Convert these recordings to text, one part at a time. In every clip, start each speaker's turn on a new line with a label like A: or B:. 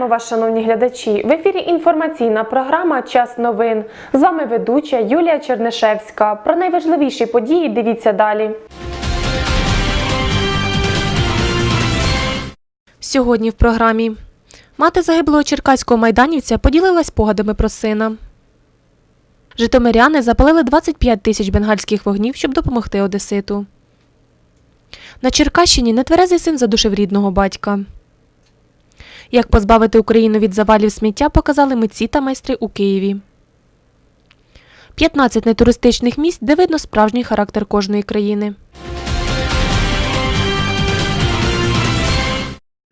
A: Вітаємо вас, шановні глядачі! В ефірі інформаційна програма Час новин. З вами ведуча Юлія Чернишевська. Про найважливіші події дивіться далі. Сьогодні в програмі мати загиблого черкаського майданівця поділилась спогадами про сина. Житомиряни запалили 25 тисяч бенгальських вогнів, щоб допомогти Одеситу. На Черкащині нетверезий син задушив рідного батька. Як позбавити Україну від завалів сміття, показали митці та майстри у Києві. 15 нетуристичних місць, де видно справжній характер кожної країни.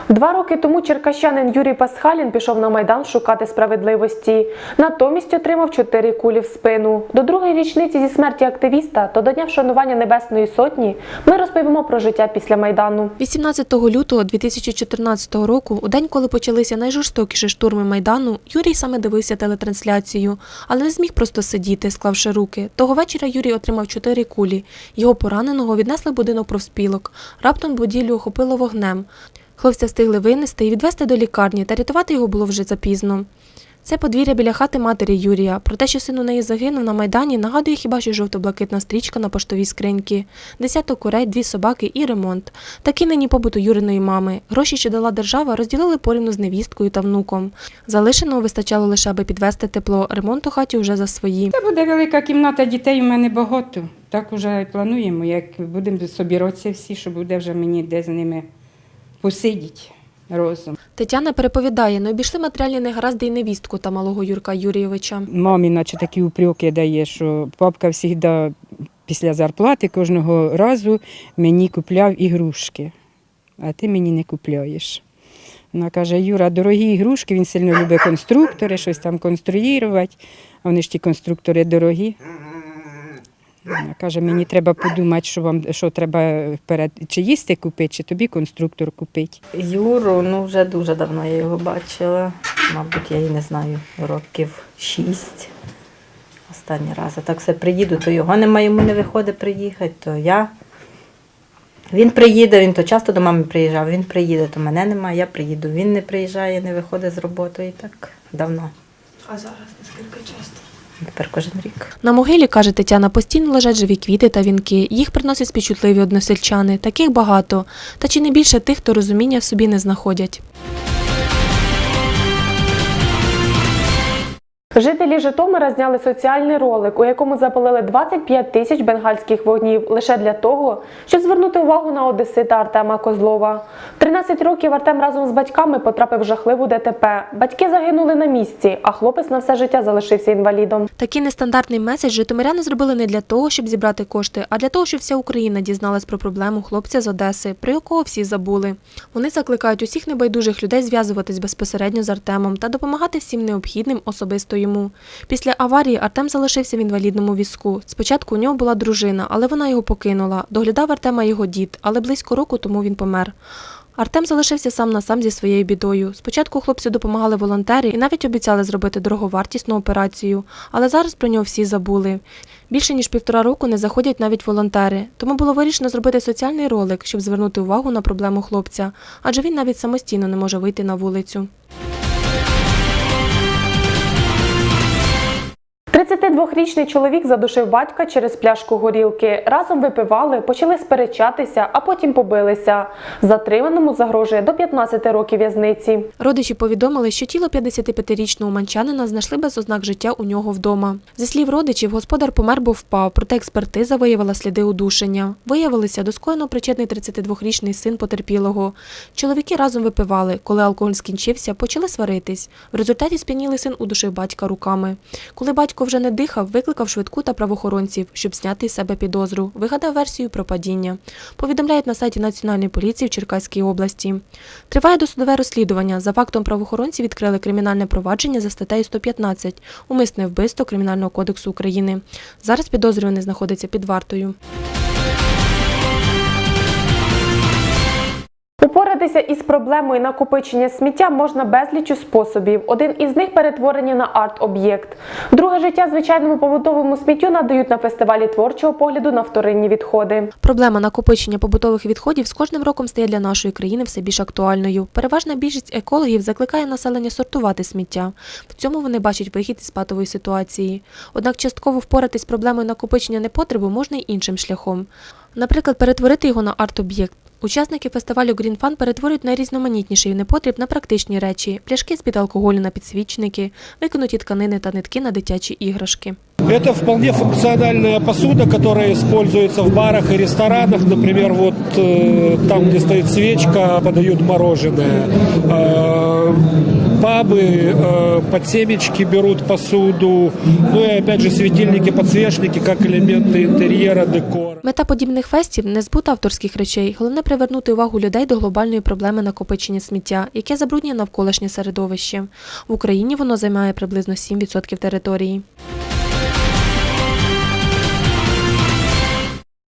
A: Два роки тому черкащанин Юрій Пасхалін пішов на майдан шукати справедливості. Натомість отримав чотири кулі в спину. До другої річниці зі смерті активіста та до дня вшанування Небесної Сотні ми розповімо про життя після майдану. 18 лютого 2014 року, у день, коли почалися найжорстокіші штурми майдану, Юрій саме дивився телетрансляцію, але не зміг просто сидіти, склавши руки. Того вечора Юрій отримав чотири кулі. Його пораненого віднесли в будинок профспілок. Раптом будівлю охопило вогнем. Хлопця встигли винести і відвести до лікарні, та рятувати його було вже запізно. Це подвір'я біля хати матері Юрія. Про те, що син у неї загинув на майдані, нагадує хіба що жовто-блакитна стрічка на поштовій скриньки, десяток курей, дві собаки і ремонт. Такий нині побут у Юриної мами. Гроші, що дала держава, розділили порівну з невісткою та внуком. Залишеного вистачало лише, аби підвести тепло. Ремонт у хаті вже за свої.
B: Це буде велика кімната дітей, у мене багато. Так уже плануємо, як будемо собиратися всі, що буде вже мені де з ними посидіти разом.
A: Тетяна переповідає, не обійшли матеріальні негаразди й невістку та малого Юрка Юрійовича.
B: Мамі, наче такі упреки дає, що папка завжди після зарплати кожного разу мені купляв ігрушки, а ти мені не купляєш. Вона каже, Юра, дорогі ігрушки, він сильно любить конструктори, щось там конструювати, а вони ж ті конструктори дорогі. Вона каже, мені треба подумати, що вам що треба перед чи їсти купити, чи тобі конструктор купити.
C: Юру, ну вже дуже давно я його бачила. Мабуть, я її не знаю, років шість. Останній раз. А так все приїду, то його нема, йому не виходить приїхати, то я. Він приїде, він то часто до мами приїжджав, він приїде, то мене немає, я приїду. Він не приїжджає, не виходить з роботи і так давно.
D: А зараз наскільки часто?
C: Тепер кожен рік.
A: На могилі, каже Тетяна, постійно лежать живі квіти та вінки. Їх приносять співчутливі односельчани. Таких багато. Та чи не більше тих, хто розуміння в собі не знаходять. Жителі Житомира зняли соціальний ролик, у якому запалили 25 тисяч бенгальських вогнів лише для того, щоб звернути увагу на одесита Артема Козлова. 13 років Артем разом з батьками потрапив в жахливу ДТП. Батьки загинули на місці, а хлопець на все життя залишився інвалідом. Такий нестандартний меседж житомиряни зробили не для того, щоб зібрати кошти, а для того, щоб вся Україна дізналась про проблему хлопця з Одеси, про якого всі забули. Вони закликають усіх небайдужих людей зв'язуватись безпосередньо з Артемом та допомагати всім необхідним особисто йому. Після аварії Артем залишився в інвалідному візку. Спочатку у нього була дружина, але вона його покинула. Доглядав Артема його дід, але близько року тому він помер. Артем залишився сам на сам зі своєю бідою. Спочатку хлопцю допомагали волонтери і навіть обіцяли зробити дороговартісну операцію, але зараз про нього всі забули. Більше ніж півтора року не заходять навіть волонтери, тому було вирішено зробити соціальний ролик, щоб звернути увагу на проблему хлопця, адже він навіть самостійно не може вийти на вулицю. 32-річний чоловік задушив батька через пляшку горілки. Разом випивали, почали сперечатися, а потім побилися. Затриманому загрожує до 15 років в'язниці. Родичі повідомили, що тіло 55-річного манчанина знайшли без ознак життя у нього вдома. Зі слів родичів, господар помер, бо впав, проте експертиза виявила сліди удушення. Виявилося, до скоєного причетний 32-річний син потерпілого. Чоловіки разом випивали. Коли алкоголь скінчився, почали сваритись. В результаті сп'янілий син удушив батька руками. Коли батько вже не дихав, викликав швидку та правоохоронців, щоб зняти з себе підозру. Вигадав версію про падіння. Повідомляють на сайті Національної поліції в Черкаській області. Триває досудове розслідування. За фактом правоохоронці відкрили кримінальне провадження за статтею 115 умисне вбивство Кримінального кодексу України. Зараз підозрюваний знаходиться під вартою.
E: Впоратися із проблемою накопичення сміття можна безлічу способів. Один із них перетворення на арт-об'єкт. Друге життя звичайному побутовому сміттю надають на фестивалі творчого погляду на вторинні відходи.
A: Проблема накопичення побутових відходів з кожним роком стає для нашої країни все більш актуальною. Переважна більшість екологів закликає населення сортувати сміття. В цьому вони бачать вихід із патової ситуації. Однак частково впоратись з проблемою накопичення непотребу можна й іншим шляхом. Наприклад, перетворити його на арт-об'єкт. Учасники фестивалю Green Fun перетворюють найрізноманітніший непотріб на практичні речі: пляшки з-під алкоголю на підсвічники, викинуті тканини та нитки на дитячі іграшки.
F: Это вполне функциональная посуда, которая используется в барах и ресторанах. Например, вот э, там, где стоит свечка, подают мороженое. Э, пабы э, под семечки берут посуду. Ну и опять же светильники, подсвечники как элементы интерьера, декора.
A: Мета подібних фестів не збут авторських речей, головне привернути увагу людей до глобальної проблеми накопичення сміття, яке забруднює навколишнє середовище. В Україні воно займає приблизно 7% території.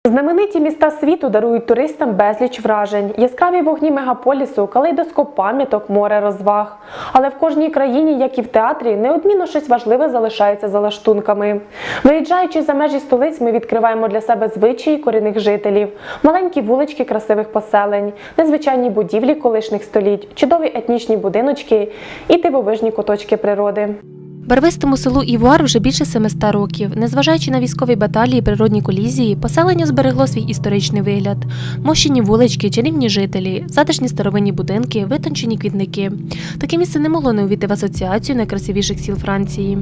E: Знамениті міста світу дарують туристам безліч вражень, яскраві вогні мегаполісу, калейдоскоп пам'яток, море розваг. Але в кожній країні, як і в театрі, неодмінно щось важливе залишається за лаштунками. Виїжджаючи за межі столиць, ми відкриваємо для себе звичаї корінних жителів, маленькі вулички красивих поселень, незвичайні будівлі колишніх століть, чудові етнічні будиночки і дивовижні куточки природи.
A: Барвистому селу Івуар вже більше 700 років. Незважаючи на військові баталії, і природні колізії, поселення зберегло свій історичний вигляд: мощені вулички, чарівні жителі, затишні старовинні будинки, витончені квітники. Таке місце не могло не увійти в асоціацію найкрасивіших сіл Франції.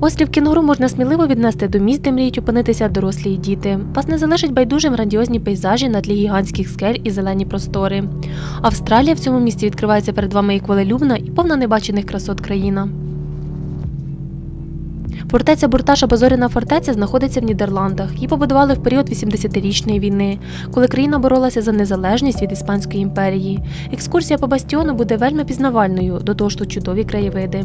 A: Острів Кінгуру можна сміливо віднести до місць, де мріють опинитися дорослі і діти. Вас не залишить байдужим грандіозні пейзажі на тлі гігантських скель і зелені простори. Австралія в цьому місті відкривається перед вами як велелюбна і повна небачених красот країна. Фортеця Бурташ або Зоряна фортеця знаходиться в Нідерландах. Її побудували в період 80-річної війни, коли країна боролася за незалежність від Іспанської імперії. Екскурсія по бастіону буде вельми пізнавальною, до того ж тут чудові краєвиди.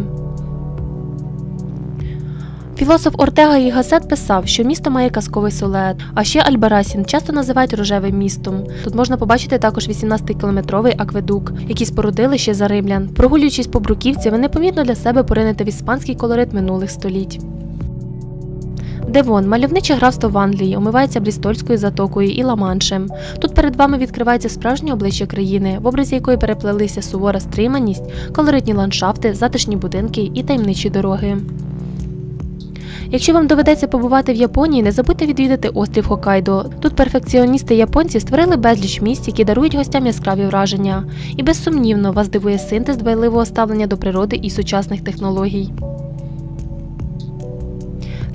A: Філософ Ортега і Гасет писав, що місто має казковий силует, а ще Альбарасін часто називають рожевим містом. Тут можна побачити також 18-кілометровий акведук, який спорудили ще за римлян. Прогулюючись по бруківці, ви непомітно для себе поринете в іспанський колорит минулих століть. Девон, мальовниче графство в Англії, омивається Брістольською затокою і Ла-Маншем. Тут перед вами відкривається справжнє обличчя країни, в образі якої переплелися сувора стриманість, колоритні ландшафти, затишні будинки і таємничі дороги. Якщо вам доведеться побувати в Японії, не забудьте відвідати острів Хокайдо. Тут перфекціоністи японці створили безліч місць, які дарують гостям яскраві враження. І безсумнівно вас дивує синтез дбайливого ставлення до природи і сучасних технологій.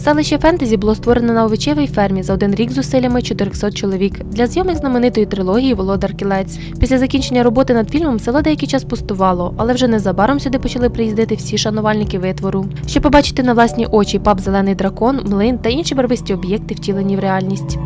A: Селище Фентезі було створено на овочевій фермі за один рік зусиллями 400 чоловік для зйомок знаменитої трилогії Володар Кілець. Після закінчення роботи над фільмом село деякий час пустувало, але вже незабаром сюди почали приїздити всі шанувальники витвору. Щоб побачити на власні очі паб Зелений дракон, млин та інші барвисті об'єкти, втілені в реальність.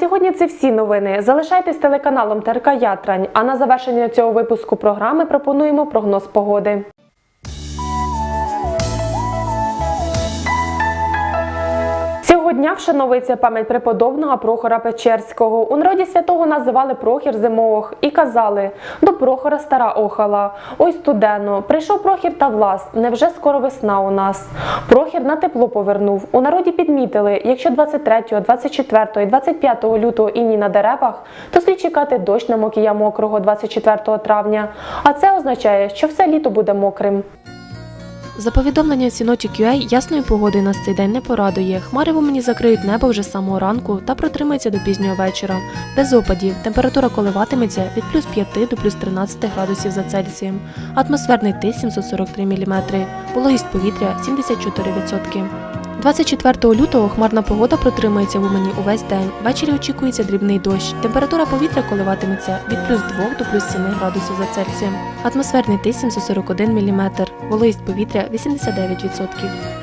E: Сьогодні це всі новини. Залишайтесь телеканалом ТРК Ятрань. А на завершення цього випуску програми пропонуємо прогноз погоди. Дня вшановується пам'ять преподобного Прохора Печерського. У народі святого називали Прохір Зимоох і казали: до Прохора стара охала. Ой, студено, прийшов Прохір та влас. Невже скоро весна у нас? Прохір на тепло повернув. У народі підмітили, якщо 23, 24 і 25 лютого іні на деревах, то слід чекати дощ на мокія мокрого 24 травня. А це означає, що все літо буде мокрим.
A: За повідомленням Synoptic UA, ясною погодою нас цей день не порадує. Хмари в мені закриють небо вже з самого ранку та протримається до пізнього вечора. Без опадів. Температура коливатиметься від плюс 5 до плюс 13 градусів за Цельсієм. Атмосферний тиск 743 мм. Вологість повітря 74%. 24 лютого хмарна погода протримається в Умані увесь день. Ввечері очікується дрібний дощ. Температура повітря коливатиметься від плюс 2 до плюс 7 градусів за Цельсієм. Атмосферний тиск 741 мм. Вологість повітря 89%.